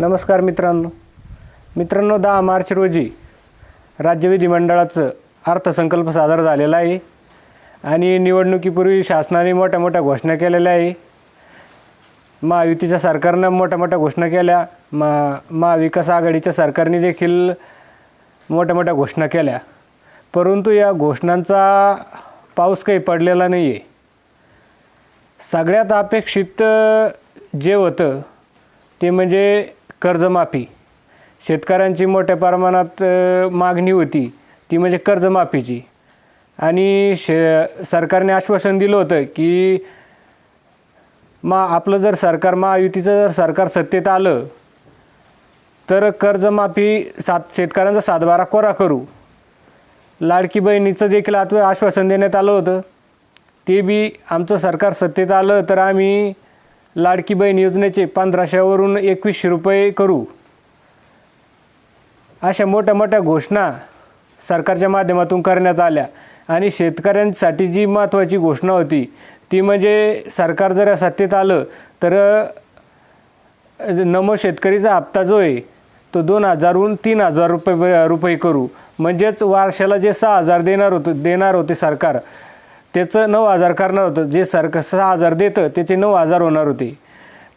नमस्कार मित्रांनो. मित्रांनो दहा मार्च रोजी राज्य विधिमंडळाचं अर्थसंकल्प सादर झालेला आहे आणि निवडणुकीपूर्वी शासनाने मोठ्या मोठ्या घोषणा केलेल्या आहे. महायुतीच्या सरकारनं मोठ्या मोठ्या घोषणा केल्या. मा महाविकास आघाडीच्या सरकारने देखील मोठ्या मोठ्या घोषणा केल्या. परंतु या घोषणांचा पाऊस काही पडलेला नाही आहे सगळ्यात अपेक्षित जे होतं ते म्हणजे कर्जमाफी. शेतकऱ्यांची मोठ्या प्रमाणात मागणी होती. ती म्हणजे कर्जमाफीची. आणि शे सरकारने आश्वासन दिलं होतं की मा आपलं जर सरकार महायुतीचं जर सरकार सत्तेत आलं तर कर्जमाफी सात शेतकऱ्यांचा सातबारा कोरा करू. लाडकी बहिणीचं देखील आता आश्वासन देण्यात आलं होतं. ते बी आमचं सरकार सत्तेत आलं तर आम्ही लाडकी बहीण योजनेचे पंधराशेवरून एकवीसशे रुपये करू. अशा मोठ्या मोठ्या घोषणा सरकारच्या माध्यमातून करण्यात आल्या आणि शेतकऱ्यांसाठी जी महत्त्वाची घोषणा होती ती म्हणजे सरकार जर सत्तेत आलं तर नमो शेतकरीचा हप्ता जो आहे तो दोन हजारहून तीन हजार रुपये रुपये करू. म्हणजेच वर्षाला जे सहा हजार देणार होतं देणार होते सरकार त्याचं नऊ हजार करणार होतं. जे सरकार सहा हजार देतं त्याचे नऊ हजार होणार होते.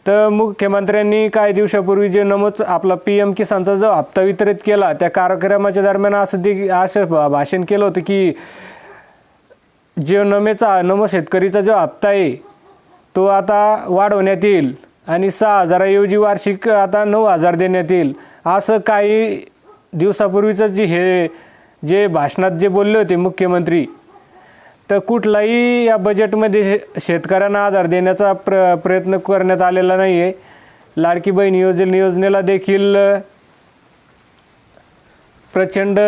तर मुख्यमंत्र्यांनी काही दिवसापूर्वी जे नमोच आपला पी एम किसानचा जो हप्ता वितरित केला त्या कार्यक्रमाच्या दरम्यान असं दे असं भा- भाषण केलं होतं की जो नमेचा नमो शेतकरीचा जो हप्ता आहे तो आता वाढवण्यात येईल आणि सहा हजाराऐवजी वार्षिक आता नऊ हजार देण्यात येईल. असं काही दिवसापूर्वीचं जे हे जे भाषणात जे बोलले होते मुख्यमंत्री तर कुठलाही या बजेटमध्ये शे- शेतकऱ्यांना आधार देण्याचा प्र प्रयत्न करण्यात आलेला नाही आहे लाडकी बहीण योजने योजनेला देखील प्रचंड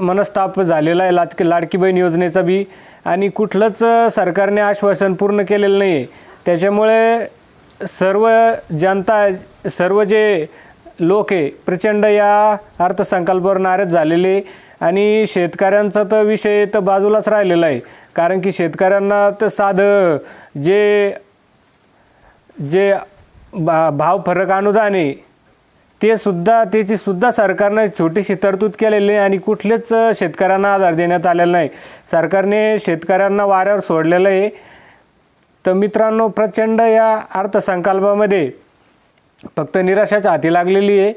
मनस्ताप झालेला आहे. लाडकी लाडकी बहीण योजनेचा बी. आणि कुठलंच सरकारने आश्वासन पूर्ण केलेलं नाही आहे त्याच्यामुळे सर्व जनता सर्व जे लोक आहे प्रचंड या अर्थसंकल्पावर नाराज झालेले आणि शेतकऱ्यांचा तर विषय तर बाजूलाच राहिलेला आहे. कारण की शेतकऱ्यांना तर साधं जे जे भा भाव फरक अनुदान आहे ते सुद्धा त्याची सुद्धा सरकारनं छोटीशी तरतूद केलेली आहे आणि कुठलेच शेतकऱ्यांना आधार देण्यात आलेला नाही. सरकारने शेतकऱ्यांना वाऱ्यावर सोडलेलं आहे. तर मित्रांनो प्रचंड या अर्थसंकल्पामध्ये फक्त निराशाच हाती लागलेली आहे.